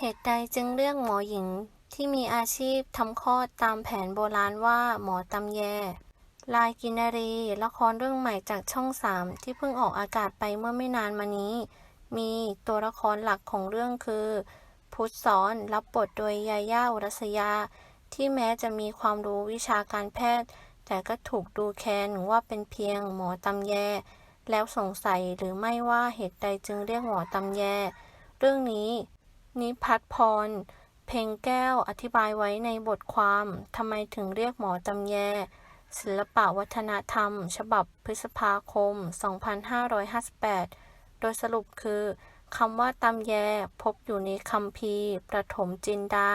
เหตุใดจึงเรียกหมอหญิงที่มีอาชีพทำคลอดตามแผนโบราณว่าหมอตำแย ลายกินารี ละครเรื่องใหม่จากช่องสามที่เพิ่งออกอากาศไปเมื่อไม่นานมานี้ มีตัวละครหลักของเรื่องคือ พุทธสอนรับบทโดยยาย่าอุรัสยา ที่แม้จะมีความรู้วิชาการแพทย์ แต่ก็ถูกดูแคลนว่าเป็นเพียงหมอตำแย แล้วสงสัยหรือไม่ว่าเหตุใดจึงเรียกหมอตำแย เรื่องนี้ นิพัฒพร เพ็งแก้วอธิบายไว้ในบทความทำไมถึงเรียกหมอตำแย ศิลปะวัฒนธรรม ฉบับพฤษภาคม 2558 โดยสรุปคือคำว่าตำแยพบอยู่ในคัมภีประถมจินดา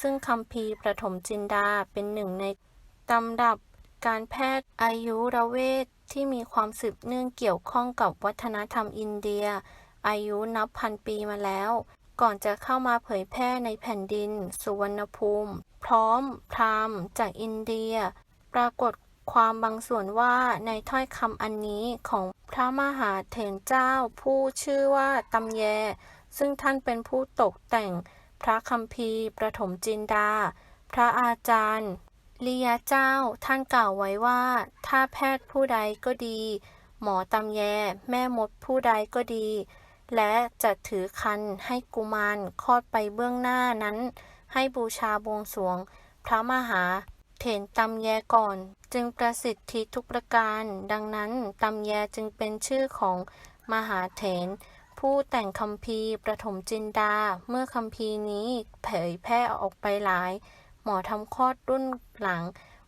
ซึ่งคัมภีประถมจินดาเป็นหนึ่งในตำรับการแพทย์อายุรเวทที่มีความสืบเนื่องเกี่ยวข้องกับวัฒนธรรมอินเดีย อายุนับพันปีมาแล้ว ก่อนจะเข้ามาเผยแพร่ในแผ่นดิน สุวรรณภูมิ พร้อมพราหมณ์จากอินเดีย ปรากฏความบางส่วนว่าในถ้อยคำอันนี้ของพระมหาเถรเจ้าผู้ชื่อว่าตำแย ซึ่งท่านเป็นผู้ตกแต่งพระคัมภีร์ประถมจินดา พระอาจารย์ลียาเจ้าท่านกล่าวไว้ว่า ถ้าแพทย์ผู้ใดก็ดี หมอตำแย แม่มดผู้ใดก็ดี และจะถือคันให้กุมารคลอดไปเบื้องหน้านั้น ให้บูชาบวงสรวง พระมหาเถรตำแยก่อน จึงประสิทธิทุกประการ ดังนั้นตำแยจึงเป็นชื่อของมหาเถรผู้แต่งคัมภีร์ประถมจินดา เมื่อคัมภีร์นี้เผยแพร่ออกไปหลาย หมอทำคลอดรุ่นหลัง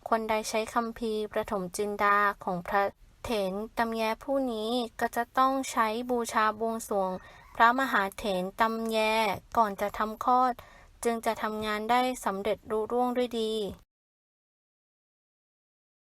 คนใดใช้คัมภีร์ประถมจินดาของพระ เถนตำแยผู้นี้ก็จะต้องใช้บูชาบวงสรวง พระมหาเถนตำแยก่อนจะทำคลอด จึงจะทำงานได้สำเร็จรุ่ร่วงด้วยดี